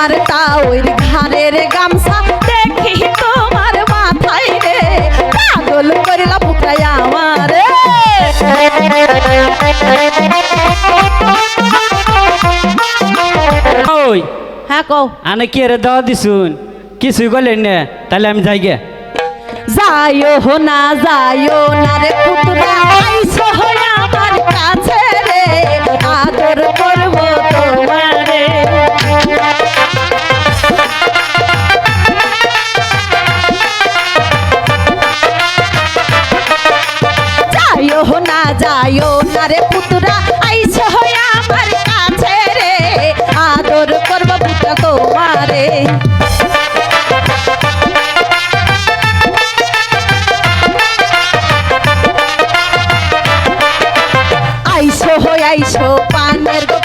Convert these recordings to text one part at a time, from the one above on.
তোমার তাওর ঘাড়ের গামছা দেখি তোমার মাথায় রে। পাগল করিলা পুত্রাই আমারে। ওই হ্যাঁ কও। আনে কি রে দাওয়া দিছুন। কিছুই গলেন না তাহলে আমি যাই গে। যাইও হো না যাইও না রে পুত্রা আইসো হো আমার কাছে রে। আদর করব তোমারে যাইও পুতরা আইসো হো আমার কাছে রে। আদর করব পুত্রা তোমারে। আইসো হই আইসো, পানের গো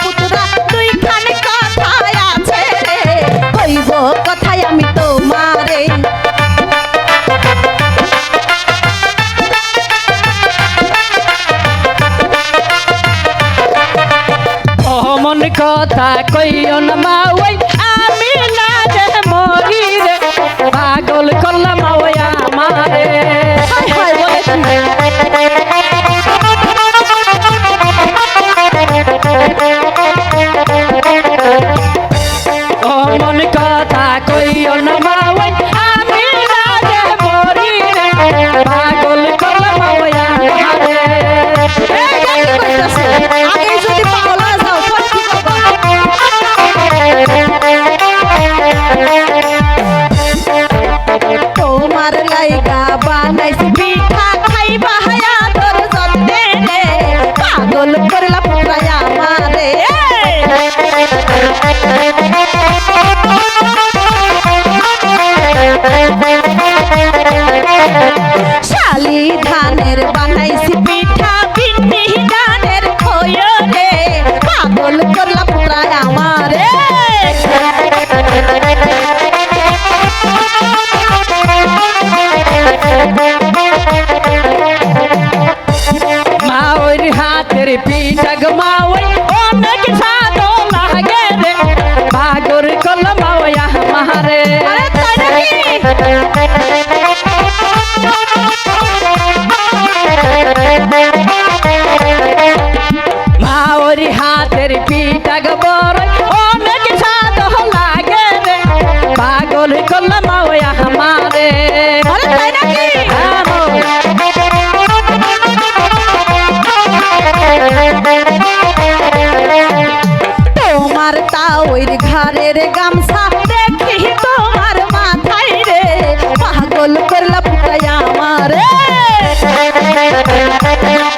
অমন কথা কইও না মা ওই আমি না রে মরি রে পাগল করলাম ওই আমারে। অমন কথা কইও না বানাইছি। পিঠা খাইবা মা ওই হাতের পিঠা গো মা ওই অনেক সাদো লাগে রে। পাগল করলাম ওই আমারে আরে তাই গামছা দেখি তোমার মাথায় রে। পাগল করলা পুতাই আমারে আমার।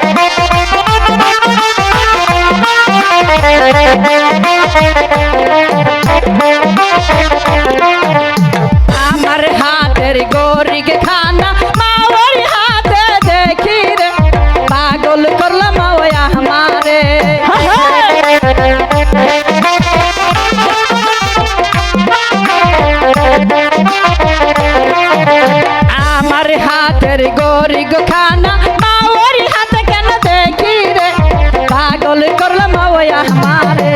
পাগল করলাম ওই আমারে।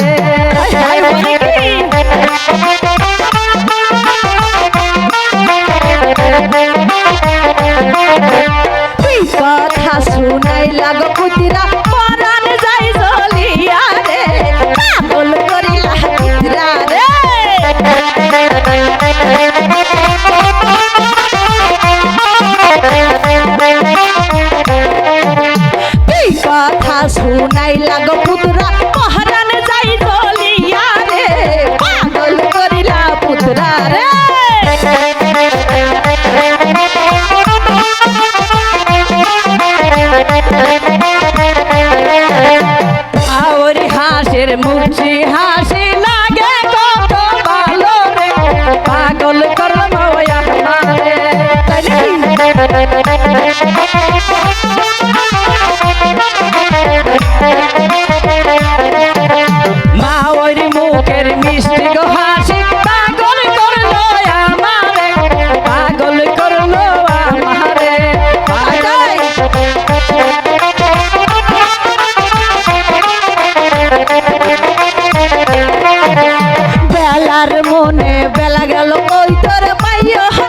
গেল কই তোর পাইও